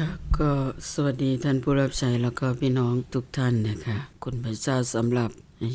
ค่ะก็สวัสดีท่านผู้รับใช้แล้วก็พี่น้องทุกท่านนะคะคุณพระเจ้าสำหรับ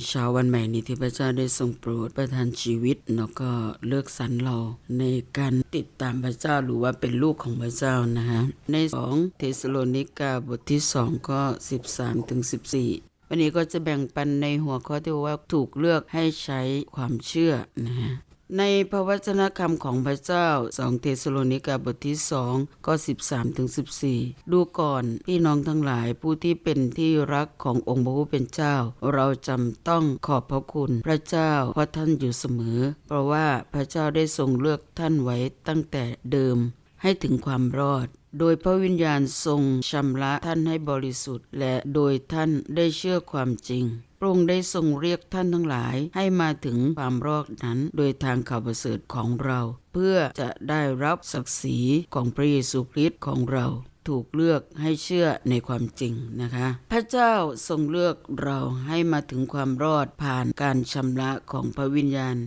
เช้าวันใหม่นี้ที่พระเจ้าได้ทรงโปรดประทานชีวิตแล้วก็เลือกสรรเราในการติดตามพระเจ้าหรือว่าเป็นลูกของพระเจ้านะฮะในสองเทสโลนิกาบทที่สองก็13ถึง14วันนี้ก็จะแบ่งปันในหัวข้อที่ว่าถูกเลือกให้ใช้ความเชื่อนะฮะ ในพระวจนะคำของพระเจ้า 2 เทสโลนิกาบทที่2ก็13ถึง14 ดูก่อนพี่น้องทั้งหลายผู้ที่เป็นที่รักขององค์พระผู้เป็นเจ้า เราจำต้องขอบพระคุณพระเจ้าเพราะท่านอยู่เสมอ เพราะว่าพระเจ้าได้ทรงเลือกท่านไว้ตั้งแต่เดิมให้ถึงความรอดโดยพระวิญญาณทรงชำระท่านให้บริสุทธิ์ และโดยท่านได้เชื่อความจริง พระองค์ได้ทรงเรียกท่านทั้งหลายให้มาถึงความรอดนั้น โดยทางข่าวประเสริฐของเรา เพื่อจะได้รับศักดิ์ศรีของพระเยซูคริสต์ของเราถูกเลือกให้เชื่อในความจริงนะคะ พระเจ้าทรงเลือกเราให้มาถึงความรอดผ่านการชำระของพระวิญญาณ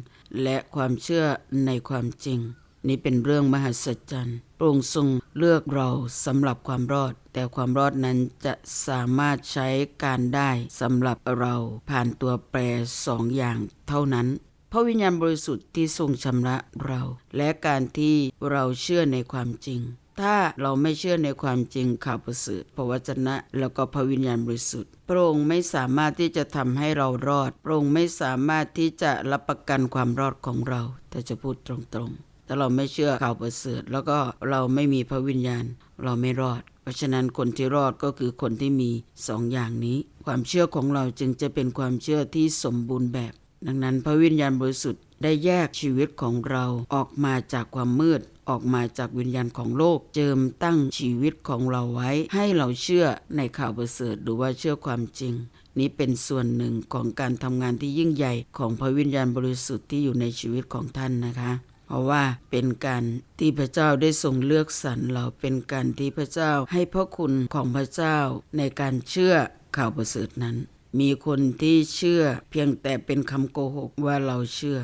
และความเชื่อในความจริง นี่เป็นเรื่องมหัศจรรย์พระองค์ทรงเลือกเราสำหรับความรอด แต่ความรอดนั้นจะสามารถใช้การได้สำหรับเราผ่านตัวแปรสองอย่างเท่านั้นพระวิญญาณบริสุทธิ์ที่ทรงชำระเรา และการที่เราเชื่อในความจริง ถ้าเราไม่เชื่อในความจริงข่าวประเสริฐพระวจนะ แล้วก็พระวิญญาณบริสุทธิ์พระองค์ไม่สามารถที่จะทำให้เรารอดพระองค์ไม่สามารถที่จะรับประกันความรอดของเรา แต่จะพูดตรงๆ ถ้าเราไม่เชื่อข่าวประเสริฐ แล้วก็เราไม่มีพระวิญญาณ เราไม่รอด เพราะฉะนั้นคนที่รอดก็คือคนที่มีสองอย่างนี้ ความเชื่อของเราจึงจะเป็นความเชื่อที่สมบูรณ์แบบ ดังนั้นพระวิญญาณบริสุทธิ์ได้แยกชีวิตของเราออกมาจากความมืดออกมาจากวิญญาณของโลกเจิมตั้งชีวิตของเราไว้ ให้เราเชื่อในข่าวประเสริฐหรือว่าเชื่อความจริง นี้เป็นส่วนหนึ่งของการทำงานที่ยิ่งใหญ่ของพระวิญญาณบริสุทธิ์ที่อยู่ในชีวิตของท่านนะคะ เพราะว่าเป็นการที่พระเจ้าได้ทรงเลือกสรรเราเป็นการที่พระเจ้าให้พระคุณของพระเจ้าในการเชื่อข่าวประเสริฐนั้น มีคนที่เชื่อเพียงแต่เป็นคำโกหกว่าเราเชื่อ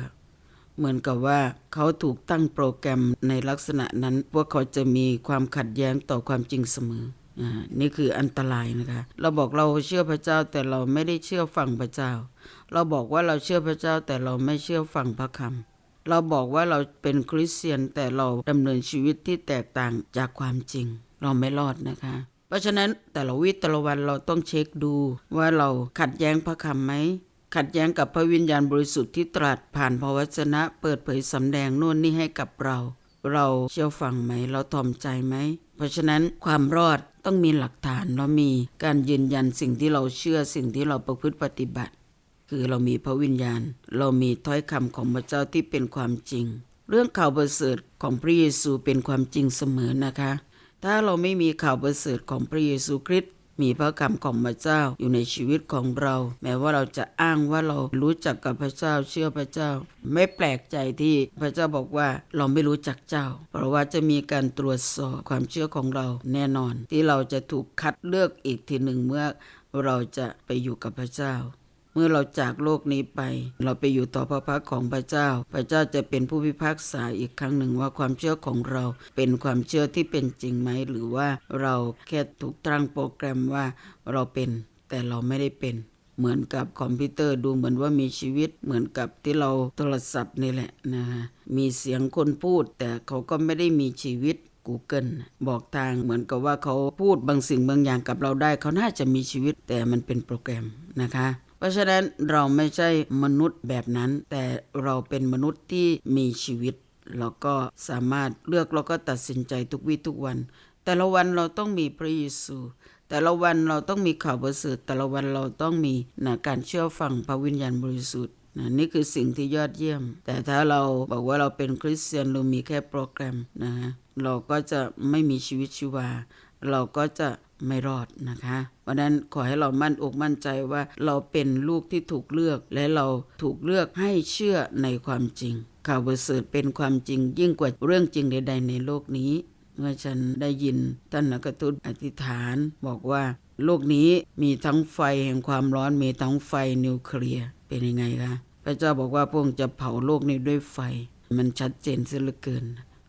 เหมือนกับว่าเขาถูกตั้งโปรแกรมในลักษณะนั้นว่าเขาจะมีความขัดแย้งต่อความจริงเสมออ่านี่คืออันตรายนะคะ เราบอกเราเชื่อพระเจ้าแต่เราไม่ได้เชื่อฟังพระเจ้า เราบอกว่าเราเชื่อพระเจ้าแต่เราไม่เชื่อฟังพระคำ เราบอกว่าเราเป็นคริสเตียนแต่เราดำเนินชีวิตที่แตกต่างจากความจริง เราไม่รอดนะคะ เพราะฉะนั้นแต่ละวิแต่ละวันเราต้องเช็คดูว่าเราขัดแย้งพระคำไหมขัดแย้งกับพระวิญญาณบริสุทธิ์ที่ตรัสผ่านพระวจนะ เปิดเผยสำแดงโน่นนี่ให้กับเรา เราเชื่อฟังไหม เราถ่อมใจไหม เพราะฉะนั้นความรอดต้องมีหลักฐานเรามีการยืนยันสิ่งที่เราเชื่อสิ่งที่เราประพฤติปฏิบัติ คือเรามีพระวิญญาณ เรามีถ้อยคำของพระเจ้าที่เป็นความจริง เรื่องข่าวประเสริฐของพระเยซูเป็นความจริงเสมอนะคะ ถ้าเราไม่มีข่าวประเสริฐของพระเยซูคริสต์มีพระคำของพระเจ้าอยู่ในชีวิตของเรา แม้ว่าเราจะอ้างว่าเรารู้จักกับพระเจ้าเชื่อพระเจ้า ไม่แปลกใจที่พระเจ้าบอกว่าเราไม่รู้จักเจ้า เพราะว่าจะมีการตรวจสอบความเชื่อของเราแน่นอน ที่เราจะถูกคัดเลือกอีกทีหนึ่งเมื่อเราจะไปอยู่กับพระเจ้า เมื่อเราจากโลกนี้ไป เราไปอยู่ต่อพระพักของพระเจ้า พระเจ้าจะเป็นผู้พิพากษาอีกครั้งหนึ่งว่าความเชื่อของเราเป็นความเชื่อที่เป็นจริงไหม หรือว่าเราแค่ถูกตั้งโปรแกรมว่าเราเป็นแต่เราไม่ได้เป็นเหมือนกับคอมพิวเตอร์ดูเหมือนว่ามีชีวิตเหมือนกับที่เราโทรศัพท์นี่แหละนะฮะมีเสียงคนพูด แต่เขาก็ไม่ได้มีชีวิต Google บอกทางเหมือนกับว่าเขาพูดบางสิ่งบางอย่างกับเราได้ เขาน่าจะมีชีวิตแต่มันเป็นโปรแกรมนะคะ ราะฉะนั้นเราไม่ใช่มนุษย์แบบนั้น แต่เราเป็นมนุษย์ที่มีชีวิตเราก็สามารถเลือกแล้วก็ตัดสินใจทุกวี่ทุกวัน แต่ละวันเราต้องมีพระเยซู แต่ละวันเราต้องมีข่าวประเสริฐแต่ละวันเราต้องมีนะการเชื่อฟังพระวิญญาณบริสุทธิ์นะนี่คือสิ่งที่ยอดเยี่ยม แต่ถ้าเราบอกว่าเราเป็นคริสเตียนเรามีแค่โปรแกรมนะฮะเราก็จะไม่มีชีวิตชีวา เราก็จะไม่รอดนะคะเพราะนั้นขอให้เรามั่นอกมั่นใจว่าเราเป็นลูกที่ถูกเลือก และเราถูกเลือกให้เชื่อในความจริง ข่าวประเสริฐเป็นความจริงยิ่งกว่าเรื่องจริงใด ๆ ในโลกนี้ เมื่อฉันได้ยินท่านนักตุตอธิษฐานบอกว่า โลกนี้มีทั้งไฟแห่งความร้อนมีทั้งไฟนิวเคลียร์เป็นยังไงคะพระเจ้าบอกว่าพระองค์จะเผาโลกนี้ด้วยไฟ มันชัดเจนเสียเหลือเกิน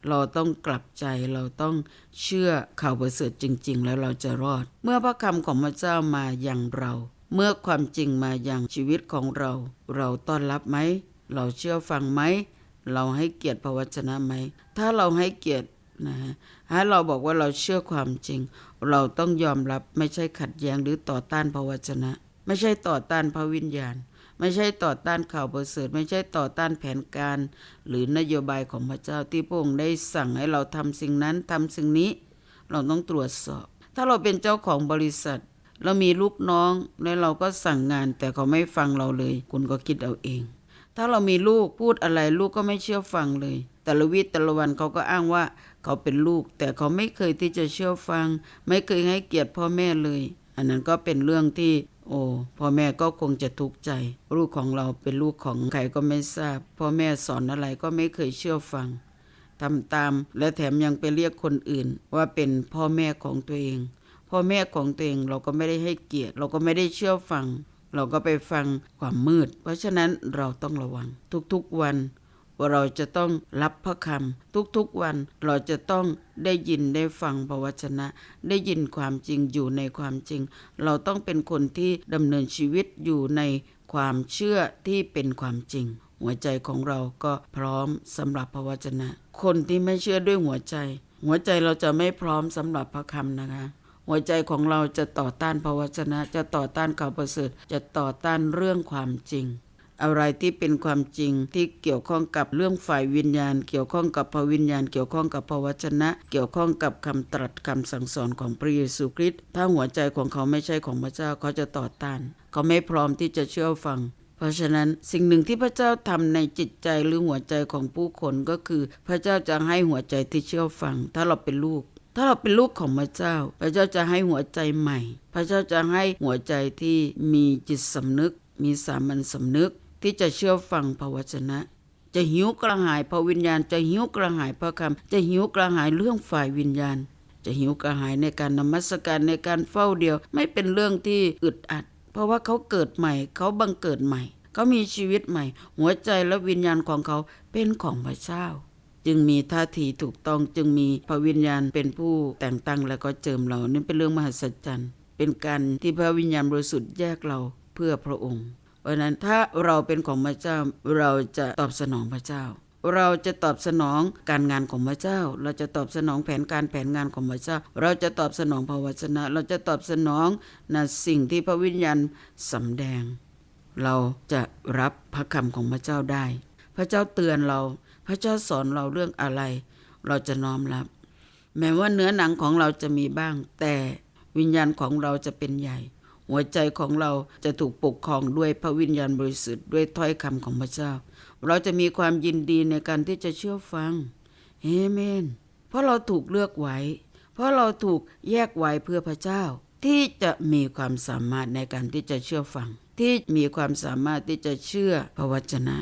เราต้องกลับใจเราต้องเชื่อข่าวประเสริฐจริง ๆ แล้วเราจะรอด เมื่อพระคำของพระเจ้ามาอย่างเรา เมื่อความจริงมาอย่างชีวิตของเรา เราต้อนรับไหม เราเชื่อฟังไหม เราให้เกียรติพระวจนะไหม ถ้าเราให้เกียรตินะฮะถ้าเราบอกว่าเราเชื่อความจริง เราต้องยอมรับไม่ใช่ขัดแย้งหรือต่อต้านพระวจนะ ไม่ใช่ต่อต้านพระวิญญาณ ไม่ใช่ต่อต้านข่าวประเสริฐ ไม่ใช่ต่อต้านแผนการ หรือนโยบายของพระเจ้าที่พระองค์ได้สั่งให้เราทำสิ่งนั้นทำสิ่งนี้ เราต้องตรวจสอบ ถ้าเราเป็นเจ้าของบริษัท เรามีลูกน้องแล้วเราก็สั่งงาน แต่เขาไม่ฟังเราเลย คุณก็คิดเอาเอง ถ้าเรามีลูกพูดอะไรลูกก็ไม่เชื่อฟังเลย แต่ละวิแต่ละวันเขาก็อ้างว่าเขาเป็นลูก แต่เขาไม่เคยที่จะเชื่อฟัง ไม่เคยให้เกียรติพ่อแม่เลย อันนั้นก็เป็นเรื่องที่ โอ้พ่อแม่ก็คงจะทุกข์ใจ ลูกของเราเป็นลูกของใครก็ไม่ทราบ พ่อแม่สอนอะไรก็ไม่เคยเชื่อฟังทำตาม และแถมยังไปเรียกคนอื่น ว่าเป็นพ่อแม่ของตัวเอง พ่อแม่ของตัวเองเราก็ไม่ได้ให้เกียรติ เราก็ไม่ได้เชื่อฟัง เราก็ไปฟังความมืด เพราะฉะนั้นเราต้องระวังทุกๆวัน ว่าเราจะต้องรับพระคำทุกๆวันเราจะต้องได้ยินได้ฟังพระวจนะ ได้ยินความจริงอยู่ในความจริง เราต้องเป็นคนที่ดำเนินชีวิตอยู่ในความเชื่อที่เป็นความจริง หัวใจของเราก็พร้อมสำหรับพระวจนะ คนที่ไม่เชื่อด้วยหัวใจ หัวใจเราจะไม่พร้อมสำหรับพระคำนะคะหัวใจของเราจะต่อต้านพระวจนะ จะต่อต้านข่าวประเสริฐ จะต่อต้านเรื่องความจริง อะไรที่เป็นความจริงที่เกี่ยวข้องกับเรื่องฝ่ายวิญญาณ เกี่ยวข้องกับพระวิญญาณ เกี่ยวข้องกับพระวจนะ เกี่ยวข้องกับคำตรัสคำสั่งสอนของพระเยซูคริสต์ถ้าหัวใจของเขาไม่ใช่ของพระเจ้าเขาจะต่อต้าน เขาไม่พร้อมที่จะเชื่อฟังเพราะฉะนั้นสิ่งหนึ่งที่พระเจ้าทำในจิตใจหรือหัวใจของผู้คนก็คือ พระเจ้าจะให้หัวใจที่เชื่อฟัง ถ้าเราเป็นลูก ถ้าเราเป็นลูกของพระเจ้า พระเจ้าจะให้หัวใจใหม่ พระเจ้าจะให้หัวใจที่มีจิตสำนึก มีสามัญสำนึก ที่จะเชื่อฟังพระวจนะ จะหิวกระหายพระวิญญาณ จะหิวกระหายพระคำจะหิวกระหายเรื่องฝ่ายวิญญาณ จะหิวกระหายในการนมัสการในการเฝ้าเดียว ไม่เป็นเรื่องที่อึดอัด เพราะว่าเขาเกิดใหม่ เขาบังเกิดใหม่ เขามีชีวิตใหม่ หัวใจและวิญญาณของเขาเป็นของพระเจ้าจึงมีท่าทีถูกต้องจึงมีพระวิญญาณเป็นผู้แต่งตั้งและก็เจิมเรานี่เป็นเรื่องมหัศจรรย์ เป็นการที่พระวิญญาณบริสุทธิ์แยกเราเพื่อพระองค์ ราะฉะนั้นถ้าเราเป็นของพระเจ้าเราจะตอบสนองพระเจ้า เราจะตอบสนองการงานของพระเจ้า เราจะตอบสนองแผนการแผนงานของพระเจ้า เราจะตอบสนองพระวจนะ เราจะตอบสนองนะสิ่งที่พระวิญญาณสำแดง เราจะรับพระคำของพระเจ้าได้ พระเจ้าเตือนเรา พระเจ้าสอนเราเรื่องอะไร เราจะน้อมรับ แม้ว่าเนื้อหนังของเราจะมีบ้าง แต่วิญญาณของเราจะเป็นใหญ่ หัวใจของเราจะถูกปกครองด้วยพระวิญญาณบริสุทธิ์ด้วยถ้อยคำของพระเจ้า เราจะมีความยินดีในการที่จะเชื่อฟังเอเมน เพราะเราถูกเลือกไว้ เพราะเราถูกแยกไว้เพื่อพระเจ้า ที่จะมีความสามารถในการที่จะเชื่อฟัง ที่มีความสามารถที่จะเชื่อพระวจนะ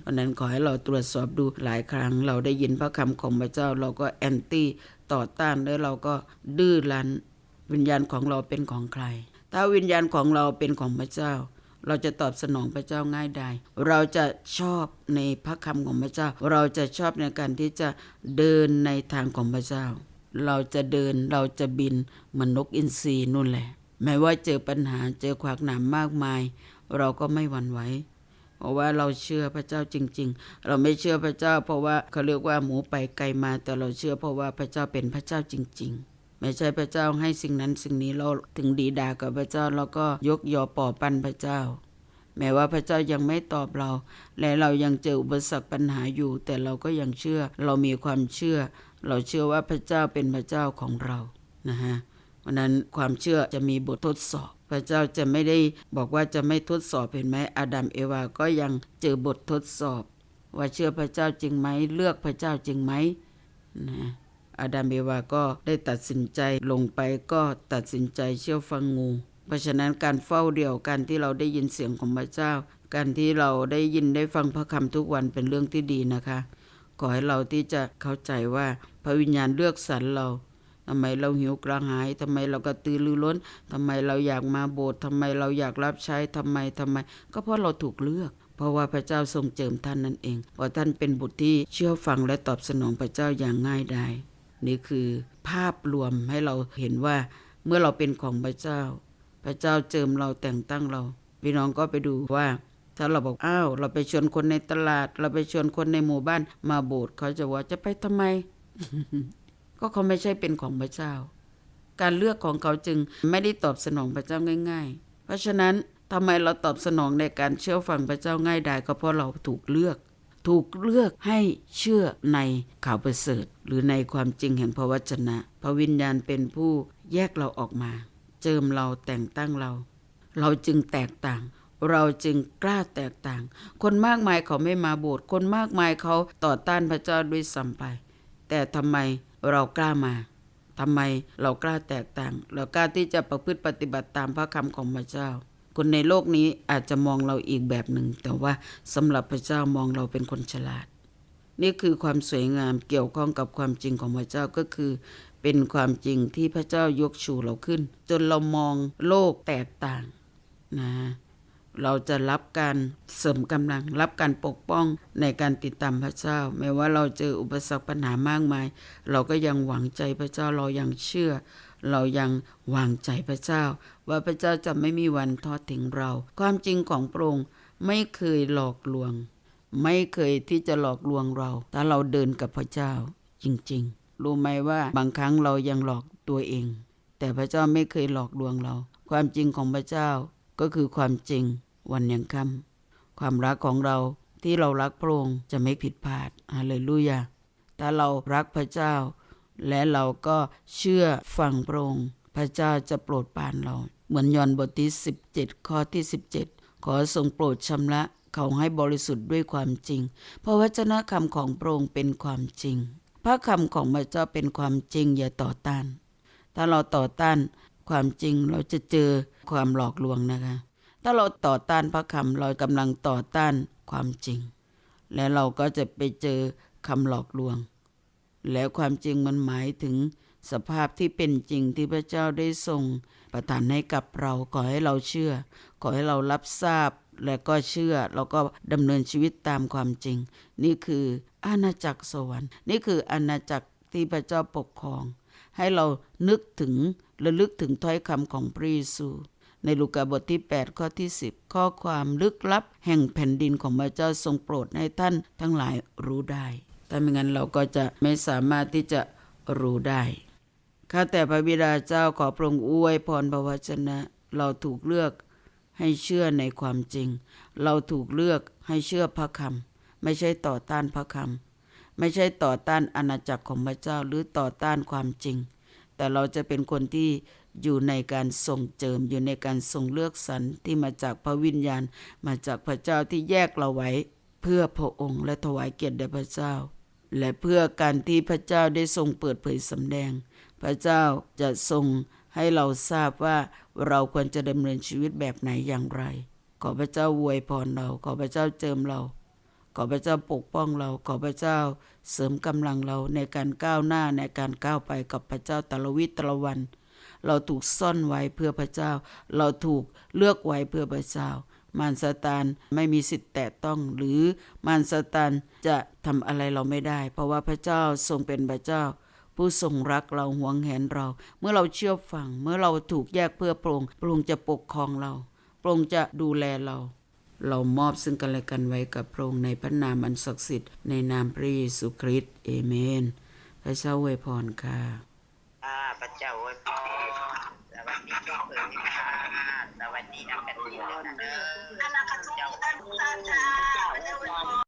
เพราะนั้นขอให้เราตรวจสอบดูหลายครั้ง เราได้ยินพระคำของพระเจ้า เราก็แอนตี้ต่อต้านแล้วเราก็ดื้อรั้นวิญญาณของเราเป็นของใคร ถ้าวิญญาณของเราเป็นของพระเจ้า เราจะตอบสนองพระเจ้าง่ายได้เราจะชอบในพระคำของพระเจ้า เราจะชอบในการที่จะเดินในทางของพระเจ้า เราจะเดินเราจะบินเหมือนนกอินทรีนู่นแหละ แม้ว่าเจอปัญหาเจอขวากหนามมากมาย เราก็ไม่หวั่นไหวเพราะว่าเราเชื่อพระเจ้าจริง ๆ เราไม่เชื่อพระเจ้า เพราะว่าเขาเรียกว่าหมูไปไกลมา แต่เราเชื่อเพราะว่าพระเจ้าเป็นพระเจ้าจริง ๆ ไม่ใช่พระเจ้าให้สิ่งนั้นสิ่งนี้เราถึงดีด่ากับพระเจ้าเราก็ยกยอปอปันพระเจ้า แม้ว่าพระเจ้ายังไม่ตอบเรา และเรายังเจออุปสรรคปัญหาอยู่ แต่เราก็ยังเชื่อ เรามีความเชื่อ เราเชื่อว่าพระเจ้าเป็นพระเจ้าของเรานะฮะเพราะนั้นความเชื่อจะมีบททดสอบ พระเจ้าจะไม่ได้บอกว่าจะไม่ทดสอบเห็นไหมอาดัมเอวาก็ยังเจอบททดสอบ ว่าเชื่อพระเจ้าจริงไหมเลือกพระเจ้าจริงไหมนะ อาดัมเอวาก็ได้ตัดสินใจลงไปก็ตัดสินใจเชื่อฟังงู เพราะฉะนั้นการเฝ้าเดี่ยวการที่เราได้ยินเสียงของพระเจ้า การที่เราได้ยินได้ฟังพระคำทุกวันเป็นเรื่องที่ดีนะคะ ขอให้เราที่จะเข้าใจว่าพระวิญญาณเลือกสรรเราทำไมเราหิวกระหายทำไมเรากระตือรือร้นทำไมเราอยากมาโบสถ์ทำไมเราอยากรับใช้ทำไมทำไม ก็เพราะเราถูกเลือกเพราะว่าพระเจ้าทรงเจิมท่านนั่นเองเพราะท่านเป็นบุตรที่เชื่อฟังและตอบสนองพระเจ้าอย่างง่ายดาย นี่คือภาพรวมให้เราเห็นว่าเมื่อเราเป็นของพระเจ้า พระเจ้าเจิมเราแต่งตั้งเรา พี่น้องก็ไปดูว่า ถ้าเราบอกอ้าวเราไปชวนคนในตลาด เราไปชวนคนในหมู่บ้านมาโบสถ์เขาจะว่าจะไปทำไม ก็เขาไม่ใช่เป็นของพระเจ้า การเลือกของเขาจึงไม่ได้ตอบสนองพระเจ้าง่าย ๆ เพราะฉะนั้นทำไมเราตอบสนองในการเชื่อฟังพระเจ้าง่ายดายก็เพราะเราถูกเลือก ถูกเลือกให้เชื่อในข่าวประเสริฐ หรือในความจริงแห่งพระวจนะ พระวิญญาณเป็นผู้แยกเราออกมา เจิมเราแต่งตั้งเรา เราจึงแตกต่าง เราจึงกล้าแตกต่าง คนมากมายเขาไม่มาโบสถ์คนมากมายเขาต่อต้านพระเจ้าด้วยซ้ำไป แต่ทำไมเรากล้ามาทำไมเรากล้าแตกต่าง เรากล้าที่จะประพฤติปฏิบัติตามพระคำของพระเจ้า คนในโลกนี้อาจจะมองเราอีกแบบหนึ่ง แต่ว่าสำหรับพระเจ้ามองเราเป็นคนฉลาด นี่คือความสวยงามเกี่ยวข้องกับความจริงของพระเจ้าก็คือ เป็นความจริงที่พระเจ้ายกชูเราขึ้น จนเรามองโลกแตกต่างนะเราจะรับการเสริมกำลัง รับการปกป้องในการติดตามพระเจ้า แม้ว่าเราเจออุปสรรคปัญหามากมาย เราก็ยังหวังใจพระเจ้าเรายังเชื่อ เรายังวางใจพระเจ้า ว่าพระเจ้าจะไม่มีวันทอดทิ้งเรา ความจริงของพระองค์ไม่เคยหลอกลวง ไม่เคยที่จะหลอกลวงเราถ้าเราเดินกับพระเจ้าจริงๆ รู้ไหมว่าบางครั้งเรายังหลอกตัวเอง แต่พระเจ้าไม่เคยหลอกลวงเรา ความจริงของพระเจ้าก็คือความจริงวันยังค่ำความรักของเราที่เรารักพระองค์จะไม่ผิดพลาดฮาเลลูยาถ้าเรารักพระเจ้า และเราก็เชื่อฟังพระองค์พระเจ้าจะโปรดปรานเรา เหมือนยอห์นบทที่ 17 ข้อที่ 17 ขอทรงโปรดชำระเขาให้บริสุทธิ์ด้วยความจริง เพราะวจนะคำของพระองค์เป็นความจริง พระคำของพระเจ้าเป็นความจริงอย่าต่อต้าน ถ้าเราต่อต้านความจริงเราจะเจอความหลอกลวงนะคะ ถ้าเราต่อต้านพระคำเรากำลังต่อต้านความจริง และเราก็จะไปเจอคำหลอกลวง แล้วความจริงมันหมายถึงสภาพที่เป็นจริงที่พระเจ้าได้ทรงประทานให้กับเราขอให้เราเชื่อ ขอให้เรารับทราบและก็เชื่อแล้วก็ดำเนินชีวิตตามความจริง นี่คืออาณาจักรสวรรค์ นี่คืออาณาจักรที่พระเจ้าปกครอง ให้เรานึกถึงระลึกถึงถ้อยคำของพระเยซูในลูกาบทที่ 8 ข้อที่ 10 ข้อความลึกลับ แห่งแผ่นดินของพระเจ้าทรงโปรดให้ท่านทั้งหลายรู้ได้ ถ้าไม่งั้นเราก็จะไม่สามารถที่จะรู้ได้ข้าแต่พระบิดาเจ้าขอพระองค์อวยพรพระวจนะ เราถูกเลือกให้เชื่อในความจริง เราถูกเลือกให้เชื่อพระคำไม่ใช่ต่อต้านพระคำไม่ใช่ต่อต้านอาณาจักรของพระเจ้าหรือต่อต้านความจริง แต่เราจะเป็นคนที่อยู่ในการส่งเจิมอยู่ในการส่งเลือกสรรที่มาจากพระวิญญาณ มาจากพระเจ้าที่แยกเราไว้เพื่อพระองค์และถวายเกียรติแด่พระเจ้า และเพื่อการที่พระเจ้าได้ทรงเปิดเผยสำแดง พระเจ้าจะทรงให้เราทราบว่าเราควรจะดำเนินชีวิตแบบไหนอย่างไร ขอพระเจ้าอวยพรเรา ขอพระเจ้าเจิมเรา ขอพระเจ้าปกป้องเรา ขอพระเจ้าเสริมกำลังเราในการก้าวหน้าในการก้าวไปกับพระเจ้าตะละวิตะละวัน เราถูกซ่อนไว้เพื่อพระเจ้า เราถูกเลือกไว้เพื่อพระเจ้า มารซาตานไม่มีสิทธิ์แตะต้อง หรือมารซาตานจะทำอะไรเราไม่ได้ เพราะว่าพระเจ้าทรงเป็นพระเจ้า ผู้ทรงรักเราหวงแหนเรา เมื่อเราเชื่อฟัง เมื่อเราถูกแยกเพื่อพระองค์พระองค์จะปกครองเราพระองค์จะดูแลเรา เรามอบซึ่งกันและกันไว้กับพระองค์ในพระนามอันศักดิ์สิทธิ์ในนามพระเยซูคริสต์เอเมน พระเจ้าอวยพรค่ะอ่าพระเจ้าอวยพรสวัสดีทุกคนค่ะสวัสดีนักการเ